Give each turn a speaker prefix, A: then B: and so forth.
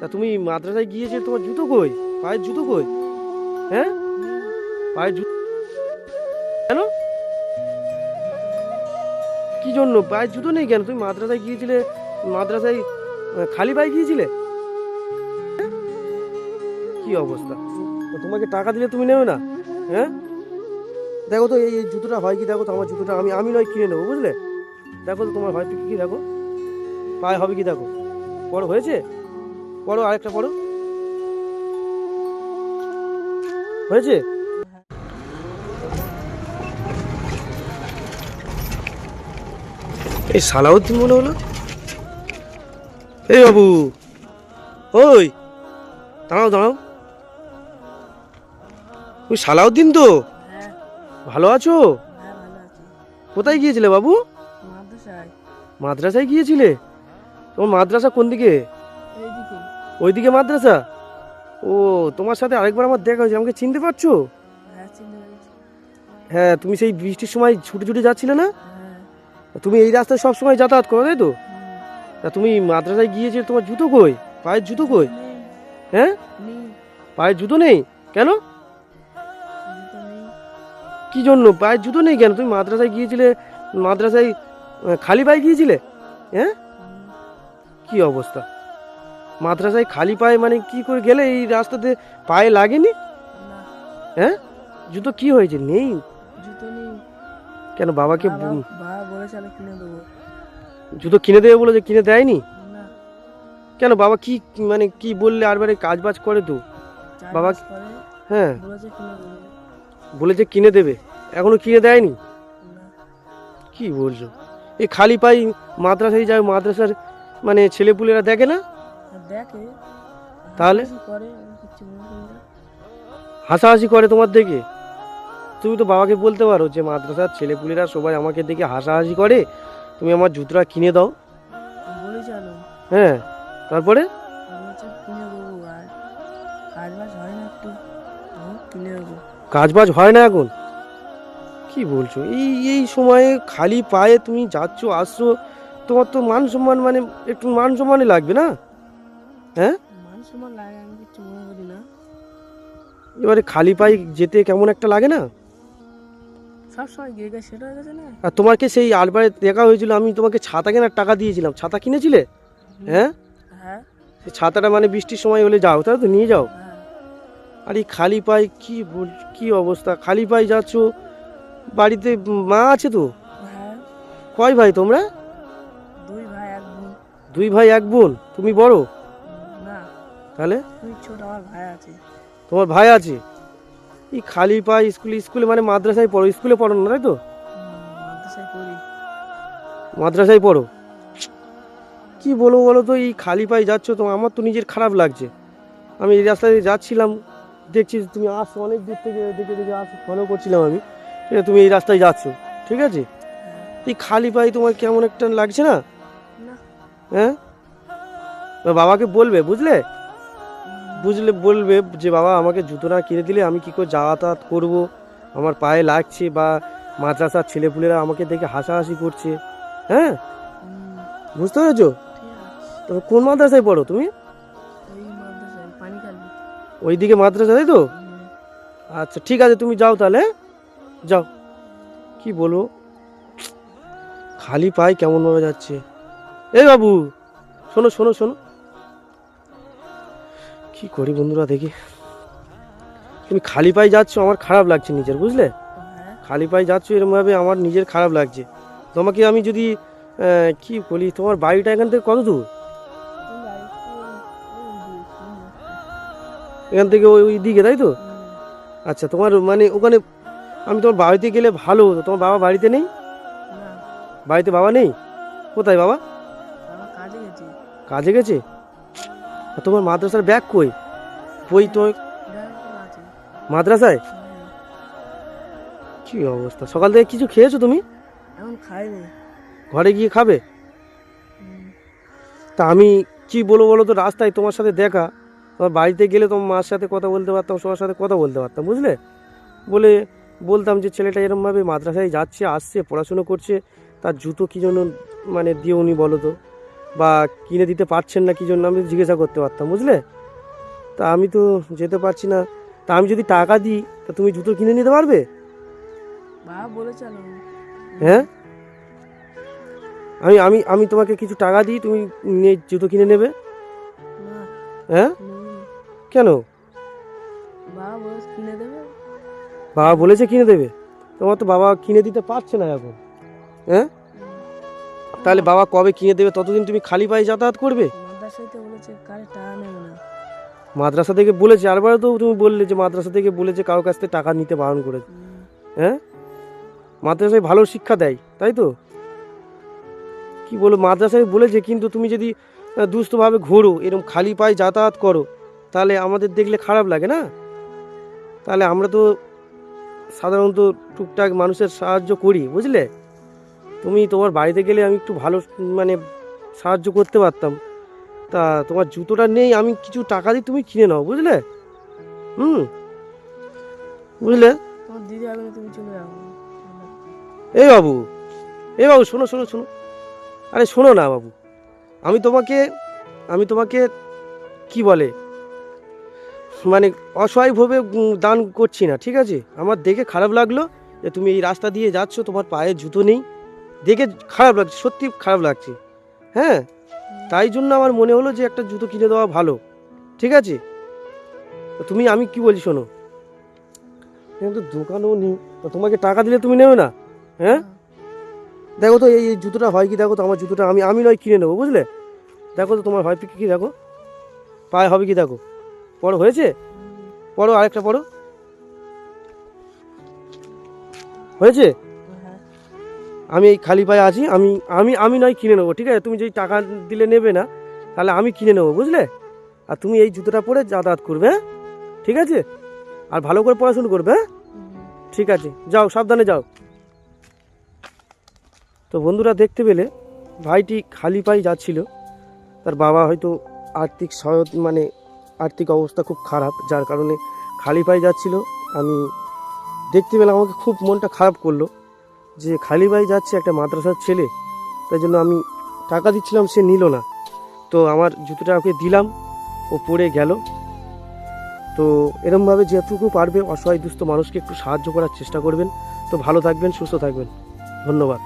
A: তা তুমি মাদ্রাসায় গিয়েছে, তোমার জুতো কই? পায়ের জুতো কই? হ্যাঁ? পায়ের জুতো কেন? কি জন্য? পায়ের জুতো নেই কেন? তুমি মাদ্রাসায় গিয়েছিলে, মাদ্রাসায় খালি পায়ে গিয়েছিলে? হ্যাঁ? কি অবস্থা? তোমাকে টাকা দিলে তুমি নেবে না? হ্যাঁ? দেখো তো, এই জুতোটা হয় কি? দেখো তো, আমার জুতোটা আমি আমি নয়, কিনে নেব, বুঝলে? দেখো তো তোমার হয় কি দেখো? পায়ে হবে কি দেখো? বড় হয়েছে? পড়ো আরেকটা পড়ো। হয়েছে? এই সালাউদ্দিন মনে হলো? এই বাবু ওই দাঁড়াও দাঁড়াও। তুমি সালাউদ্দিন তো? ভালো আছো? কোথায় গিয়েছিলে বাবু?
B: মাদ্রাসায়
A: গিয়েছিলে? তোমার মাদ্রাসা কোন দিকে? ওইদিকে মাদ্রাসা? ও তোমার সাথে আরেকবার আমার দেখা হয়েছে আমাকে চিনতে পারছ?
B: হ্যাঁ
A: হ্যাঁ তুমি সেই বৃষ্টির সময় ছুটে ছুটে যাচ্ছিলে না?
B: হ্যাঁ।
A: তুমি এই রাস্তায় সব সময় যাতায়াত করো তাই তো? তা তুমি মাদ্রাসায় গিয়েছিলে তোমার জুতো কই? পায়ের জুতো কই? হ্যাঁ? পায়ের জুতো নেই? কেন? কি জন্য? পায়ের জুতো নেই কেন? তুমি মাদ্রাসায় গিয়েছিলে মাদ্রাসায় খালি পায়ে গিয়েছিলে? হ্যাঁ। কি অবস্থা? মাদ্রাসায় খালি পায়ে মানে কি করে গেলে এই রাস্তাতে পায়ে লাগেনি? হ্যাঁ? জুতো কি হয়েছে? নেই?
B: জুতো নেই।
A: কেন বাবাকে
B: বাবা বলেছে আমি কিনে দেবো।
A: জুতো কিনে দেবে বলে যে কিনে দেয়নি? কেন বাবা কি মানে কি বললে আরবারে কাজ বাজ করে তো? বাবা- হ্যাঁ।
B: বলেছে কিনে
A: কিনে দেবে। এখনও কিনে দেয়নি? কি বলছো? এই খালি পাই মাদ্রাসায় যায় মাদ্রাসার মানে ছেলেপুলেরা দেখে না?
B: দেখে
A: তাহলে?
B: হাসাহাসি করে
A: হাসাহাসি তোমার দেখে? তুমি তো বাবাকে বলতে পারো যে মাদ্রাসার ছেলেপুলেরা সবাই আমাকে দেখে হাসাহাসি করে তুমি আমার জুতোটা কিনে দাও। হ্যাঁ তারপরে?
B: বাজ হয় না
A: কাজ বাজ হয় না এখন? কি বলছো? এই এই সময়ে খালি পায়ে তুমি যাচ্ছ আসছো তোমার তো মান সম্মান মানে একটু মান সম্মানই লাগবে না? হ্যাঁ? এবারে খালি পায়ে যেতে কেমন একটা লাগে না? আর তোমাকে সেই আলবারে দেখা হয়েছিল আমি তোমাকে ছাতা কেনার টাকা দিয়েছিলাম। ছাতা কিনেছিলে? হ্যাঁ?
B: হ্যাঁ।
A: সেই ছাতাটা মানে বৃষ্টির সময় হলে যাও তাই তো নিয়ে যাও।
B: হ্যাঁ।
A: আর এই খালি পায়ে কি বল কি অবস্থা? খালি পায়ে যাচ্ছ বাড়িতে মা আছে তো?
B: হ্যাঁ।
A: কয় ভাই তোমরা?
B: দুই ভাই এক বোন।
A: তুমি বড়? তাহলে? তোমার ভাই আছে? এই খালি পায়ে স্কুলে স্কুলে মানে মাদ্রাসায় পড়ো স্কুলে পড়ো না তাই তো?
B: মাদ্রাসায় পড়ো।
A: কি বলব বলো তো এই খালি পায়ে যাচ্ছ তো আমার তো নিজের খারাপ লাগছে। আমি এই রাস্তায় যাচ্ছিলাম দেখছি তুমি আসছো অনেক দূর থেকে দেখে দেখে আস ফলো করছিলাম আমি। ঠিক আছে, তুমি এই রাস্তায় যাচ্ছ ঠিক আছে?
B: হ্যাঁ।
A: এই খালি পায়ে তোমার কেমন একটা লাগছে না? হ্যাঁ? বাবাকে বলবে বুঝলে? বুঝলে বলবে যে, বাবা, আমাকে জুতো না কিনে দিলে আমি কি করে যাতায়াত করব? আমার পায়ে লাগছে বা মাদ্রাসার ছেলেপুলেরা আমাকে দেখে হাসাহাসি করছে। হ্যাঁ? বুঝতে পেরেছ? তবে কোন মাদ্রাসায় পড়ো তুমি? ওইদিকে মাদ্রাসা, তাই তো? আচ্ছা ঠিক আছে, তুমি যাও তাহলে হ্যাঁ? যাও। কি বলব? খালি পায়ে কেমনভাবে যাচ্ছে? এই বাবু, শোনো শোনো শোনো। কি করি বন্ধুরা দেখি। তুমি খালি পায়ে যাচ্ছ আমার খারাপ লাগছে নিজের বুঝলে? খালি পায়ে যাচ্ছ এরকমভাবে আমার নিজের খারাপ লাগছে। তোমাকে আমি যদি কি বলি তোমার বাড়িটা এখান থেকে কত দূর। এখান থেকে ওই ওই দিকে তাই তো? আচ্ছা তোমার মানে ওখানে আমি তোমার বাড়িতে গেলে ভালো হতো। তোমার বাবা বাড়িতে নেই? বাড়িতে বাবা নেই? কোথায় বাবা
B: কাজে গেছি।
A: কাজে গেছে? আর তোমার মাদ্রাসার ব্যাগ কই? বই তো? মাদ্রাসায়? কি অবস্থা? সকাল থেকে কিছু খেয়েছো তুমি?
B: এখন খাইনি।
A: ঘরে গিয়ে খাবে? তা আমি কি বলব বলো তো রাস্তায় তোমার সাথে দেখা। তোমার বাড়িতে গেলে তোমার মার সাথে কথা বলতে পারতাম সবার সাথে কথা বলতে পারতাম বুঝলে? বলে বলতাম যে ছেলেটা এরমভাবে মাদ্রাসায় যাচ্ছে আসছে পড়াশুনো করছে তার জুতো কী জন্য মানে দিও উনি বলো তো? বা কিনে দিতে পারছেন না কি জন্য আমি জিজ্ঞাসা করতে পারতাম বুঝলে? তা আমি তো যেতে পারছি না। তা আমি যদি টাকা দিই তা তুমি জুতো কিনে নিতে পারবে? হ্যাঁ? আমি আমি আমি তোমাকে কিছু টাকা দিই তুমি নিয়ে জুতো কিনে নেবে। হ্যাঁ? কেন?
B: কিনে দেবে।
A: বাবা বলেছে কিনে দেবে। তোমার তো বাবা কিনে দিতে পারছে না এখন। হ্যাঁ? তাহলে বাবা কবে কিনে দেবে? ততদিন তুমি খালি পায়ে যাতায়াত করবে?
B: কারে
A: মাদ্রাসা থেকে বলেছে আরবার তো তুমি বললে যে মাদ্রাসা থেকে বলেছে কারোর কাছ থেকে টাকা নিতে বারণ করেছে।
B: হুম,
A: হ্যাঁ? মাদ্রাসায় ভালো শিক্ষা দেয় তাই তো? কি বলো মাদ্রাসায় বলেছে কিন্তু তুমি যদি দুস্থভাবে ঘোরো এরকম খালি পায়ে যাতায়াত করো তাহলে আমাদের দেখলে খারাপ লাগে না? তাহলে আমরা তো সাধারণত টুকটাক মানুষের সাহায্য করি বুঝলে? তুমি তোমার বাড়িতে গেলে আমি একটু ভালো মানে সাহায্য করতে পারতাম। তা তোমার জুতোটা নেই আমি কিছু টাকা দিই তুমি কিনে নাও বুঝলে? হুম? বুঝলে? এই বাবু এই বাবু শোনো শোনো শোনো। আরে শোনো না বাবু আমি তোমাকে আমি তোমাকে কি বলে? মানে অসহায়ভাবে দান করছি না ঠিক আছে? আমার দেখে খারাপ লাগল যে তুমি এই রাস্তা দিয়ে যাচ্ছ তোমার পায়ে জুতো নেই। দেখে খারাপ লাগছে, সত্যি খারাপ লাগছে। হ্যাঁ? তাই জন্য আমার মনে হলো যে একটা জুতো কিনে দেওয়া ভালো। ঠিক আছে? তুমি, আমি কি বলি শোনো? কিন্তু দোকানও তো তোমাকে টাকা দিলে তুমি নেবে না? হ্যাঁ? দেখো তো, এই জুতোটা হয় কি? দেখো তো আমার জুতোটা, আমি আমি নয় কিনে নেব, বুঝলে? দেখো তো তোমার হয় কি দেখো? পায়ে হবে কি দেখো? পড়ো হয়েছে? পড়ো আরেকটা পড়ো হয়েছে?
B: হ্যাঁ
A: আমি এই খালি পায়ে আছি, আমি আমি আমি নয় কিনে নেব, ঠিক আছে? তুমি যদি টাকা দিলে নেবে না, তাহলে আমি কিনে নেব, বুঝলে? আর তুমি এই জুতোটা পরে যাতায়াত করবে হ্যাঁ? ঠিক আছে? আর ভালো করে পড়াশুনো করবে হ্যাঁ? ঠিক আছে, যাও, সাবধানে যাও। তো বন্ধুরা দেখতে পেলে, ভাইটি খালি পায়ে যাচ্ছিল। তার বাবা হয়তো আর্থিক সহায়ত মানে আর্থিক অবস্থা খুব খারাপ, যার কারণে খালি পায়ে যাচ্ছিল। আমি দেখতে পেলাম, আমাকে খুব মনটা খারাপ করল। যে খালি ভাই যাচ্ছে একটা মাদ্রাসার ছেলে, তাই জন্য আমি টাকা দিচ্ছিলাম, সে নিল না। তো আমার জুতোটা ওকে দিলাম, ও পড়ে গেল। তো এরমভাবে যেটুকু পারবে অসহায় দুস্থ মানুষকে একটু সাহায্য করার চেষ্টা করবেন। তো ভালো থাকবেন, সুস্থ থাকবেন। ধন্যবাদ।